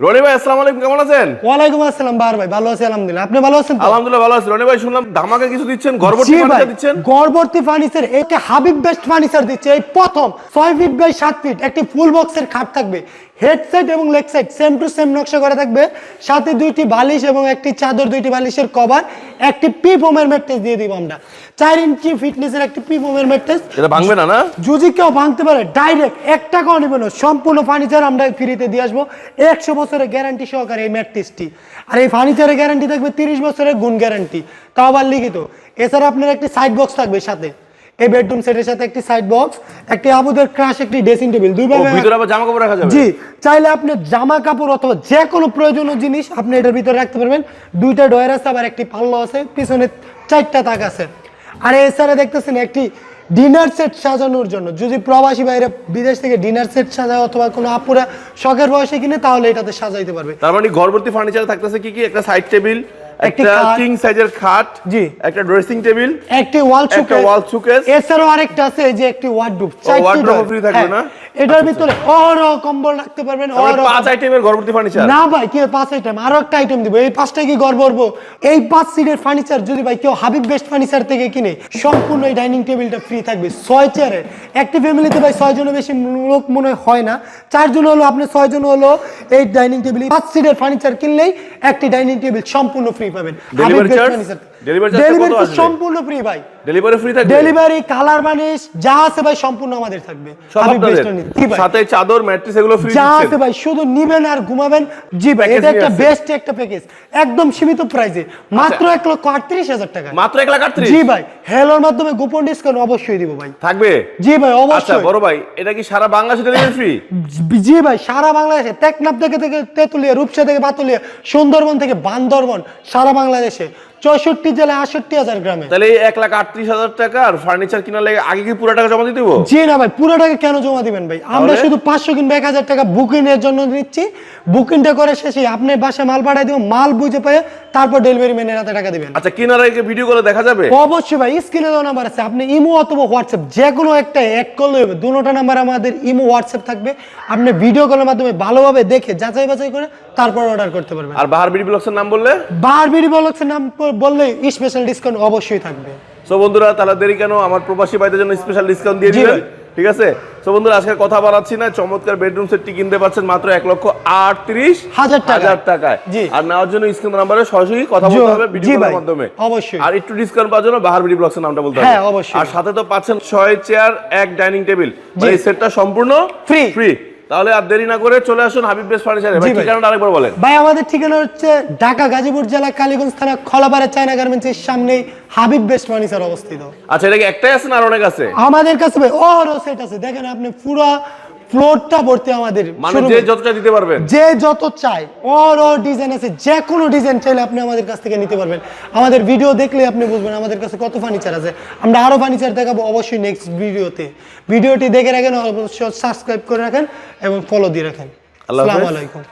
রনি ভাই আসসালামু আলাইকুম কেমন আছেন? ওয়ালাইকুম আসসালাম বার ভাই ভালো আছি আলহামদুলিল্লাহ। আপনি ভালো আছেন আলহামদুলিল্লাহ ভালো আছি। রনি ভাই শুনলাম ধামাকা কিছু দিচ্ছেন ভাই ফার্নিচার দিচ্ছেন গড়বর্তী ফার্নিচার এটা হাবিব বেস্ট ফার্নিচার দিচ্ছে এই প্রথম ছয় ফিট বাই সাত ফিট একটি ফুল বক্সের খাট থাকবে। হেডসেট এবং leg side same to same নকশা করা থাকবে। সাথে দুইটি বালিশ এবং একটি চাদর দুইটি বালিশের কভার একটি পি ফোমের ম্যাট্রেস দিয়ে দিব আমরা। চার ইঞ্চি ফিটনেসের একটি পি ফোমের ম্যাট্রেস এটা ভাঙবে না না? যদি কেউ ভাঙতে পারে ডাইরেক্ট এক টাকাও নেবে না সম্পূর্ণ ফার্নিচার আমরা ফ্রিতে দিয়ে আসব। একশো বছরের গ্যারান্টি সহকারে এই ম্যাট্রেসটি আর এই ফার্নিচারের গ্যারান্টি থাকবে তিরিশ বছরের গুণ গ্যারান্টি তাও আবার লিখিত। এছাড়া আপনার একটি সাইড বক্স থাকবে সাথে। এই বেডরুম সেটের সাথে একটি সাইড বক্স একটি আবুদের ক্রাশ একটি ড্রেসিং টেবিল দুই ভাবে ভিতরে আবার জামা কাপড় রাখা যাবে? জি। চাইলে আপনি জামা কাপড় অথবা যে কোনো প্রয়োজনীয় জিনিস আপনি এটার ভিতরে রাখতে পারবেন। দুইটা ডয়ার আছে আবার একটি পাল্লা আছে। পিছনে চারটা তাক আছে। আর এছাড়া দেখতেছেন একটি ডিনার সেট সাজানোর জন্য। যদি প্রবাসী বাইরে বিদেশ থেকে ডিনার সেট সাজায় অথবা কোনো আপুরা শখের বয়সে কিনে তাহলে এটাতে সাজাইতে পারবে। তার মানে ঘরবর্তী ফার্নিচার থাকতেছে কি কি? একটা সাইড টেবিল একটি। কিং সাইজের খাট জি। একটা ড্রেসিং টেবিল একটি ওয়াল একটা শোকেস wall এছাড়াও আরেকটা আছে যে একটি ওয়ার্ডরোব ওয়ার্ডরোব ফ্রি থাকবে না? এটার ভিতরে অর কম্বল রাখতে পারবেন অর পাঁচ আইটেমের ঘরবর্তী ফার্নিচার না ভাই কি পাঁচ আইটেম আরও একটা আইটেম দিব। এই পাঁচটা কি গড় এই পাঁচ সিটের ফার্নিচার যদি ভাই কেউ হাবিব বেস্ট ফার্নিচার থেকে কিনে সম্পূর্ণ এই ডাইনিং টেবিলটা ফ্রি থাকবে। ছয় চেয়ারের একটি ফ্যামিলিতে ভাই ছয় জনের বেশি লোক মনে হয় না। চারজন হলো আপনি ছয় জন হলো এই ডাইনিং টেবিল পাঁচ সিটের ফার্নিচার কিনলেই একটি ডাইনিং টেবিল সম্পূর্ণ ফ্রি পাবেন। Delivery charge? Delivery charge টা কত ডেলিভারি? সম্পূর্ণ ফ্রি ভাই। ডেলিভারি ফ্রি থাকবে? ডেলিভারি কালার বানিশ যা আছে ভাই সম্পূর্ণ আমাদের থাকবে। আপনাদের? Best furniture. জি ভাই? সাথে চাদর ম্যাট্রেস এগুলো ফ্রি যা আছে ভাই শুধু নিবেন আর ঘুমাবেন। জি ভাই এটা একটা বেস্ট একটা প্যাকেজ একদম সীমিত প্রাইসে মাত্র এক লক্ষ আটত্রিশ হাজার টাকা। মাত্র এক লাখ আটত্রিশ? জি ভাই হেলোর মাধ্যমে গোপন ডিসকাউন্ট অবশ্যই দিব ভাই। থাকবে? জি ভাই আচ্ছা বড় ভাই এটা কি সারা বাংলাদেশে ডেলিভারি ফ্রি জি ভাই সারা বাংলাদেশে। টেকনাফ থেকে থেকে তেতুলিয়া রূপসা থেকে বাতুলিয়া সুন্দরবন থেকে বান্দরবন সারা বাংলাদেশে। চৌষট্টি জেলায় আটষট্টি হাজার গ্রামে। তাহলে এই এক লাখ আটত্রিশ হাজার টাকা আর ফার্নিচার কিনার লাগে আগে কি পুরো টাকা জমা দিতে হবে জি না ভাই পুরো টাকা কেন জমা দিবেন ভাই? আমরা শুধু পাঁচশো কিংবা এক হাজার টাকা বুকিং এর জন্য নিচ্ছি। বুকিংটা করে শেষে আপনি বাসায় মাল পাঠাই দিব মাল বুঝে পেয়ে তারপর ডেলিভারি ম্যানের হাতে টাকা দিবেন। আচ্ছা কেনার আগে ভিডিও করে দেখা যাবে? অবশ্যই ভাই স্ক্রিনে দেওয়া নাম্বার আছে। আপনি ইমো অথবা হোয়াটসঅ্যাপ যে কোনো একটা এক করলে হবে দুটোটা নাম্বার আমাদের ইমো হোয়াটসঅ্যাপ থাকবে। আপনি ভিডিও কলের মাধ্যমে ভালোভাবে দেখে যাচাই বাছাই করে তারপর অর্ডার করতে পারবেন। আর বাহার বিডি ব্লগসের নাম বললে? বাহার বারবিডি বলক্সের নাম বললে স্পেশাল ডিসকাউন্ট অবশ্যই থাকবে। সো বন্ধুরা তাহলে দেরি কেন? আমার প্রবাসী ভাইদের জন্য স্পেশাল ডিসকাউন্ট দিয়ে দিবেন ঠিক আছে? সো বন্ধুরা আজকে কথা বাড়াচ্ছি না চমৎকার বেডরুম সেটটি কিনতে পাচ্ছেন মাত্র এক লক্ষ আটত্রিশ হাজার। হাজার টাকায় জি। আর নেওয়ার জন্য স্ক্রিন নাম্বারে সরাসরি কথা বলতে হবে ভিডিওর ভিডিও মাধ্যমে অবশ্যই। আর একটু ডিসকাউন্ট পাওয়ার জন্য বাহার বিডি ব্লগসের নামটা বলতে হবে হ্যাঁ, অবশ্যই। আর সাথে তো পাচ্ছেন ছয় চেয়ার এক ডাইনিং টেবিল। এই সেটটা সম্পূর্ণ ফ্রি ফ্রি তাহলে আর দেরি না করে চলে আসুন হাবিব বেস ফার্নিচারে। ভাই ঠিকানা ভাই। ঠিকানাটা আরেকবার বলেন? ভাই আমাদের ঠিকানা হচ্ছে ঢাকা গাজীপুর জেলা কালীগঞ্জ থানা খলাপাড়া চায়না গার্মেন্টসের সামনে হাবিব বেস ফার্নিচার অবস্থিত। আচ্ছা এটা কি একটাই আছে না আর অনেক আছে? আমাদের কাছে ভাই ওরও সেট আছে। দেখেন আপনি পুরো ফ্লোরটা ভর্তি আমাদের মানে যে যত যতটা দিতে পারবেন। যে যত চাই অর অর ডিজাইন আছে যে কোনো ডিজাইন চাইলে আপনি আমাদের কাছ থেকে নিতে পারবেন। আমাদের ভিডিও দেখলে আপনি বুঝবেন আমাদের কাছে কত ফার্নিচার আছে। আমরা আরও ফার্নিচার দেখাবো অবশ্যই নেক্সট ভিডিওতে ভিডিওটি দেখে রাখেন অবশ্যই সাবস্ক্রাইব করে রাখেন এবং ফলো দিয়ে রাখেন। আসসালামু আলাইকুম।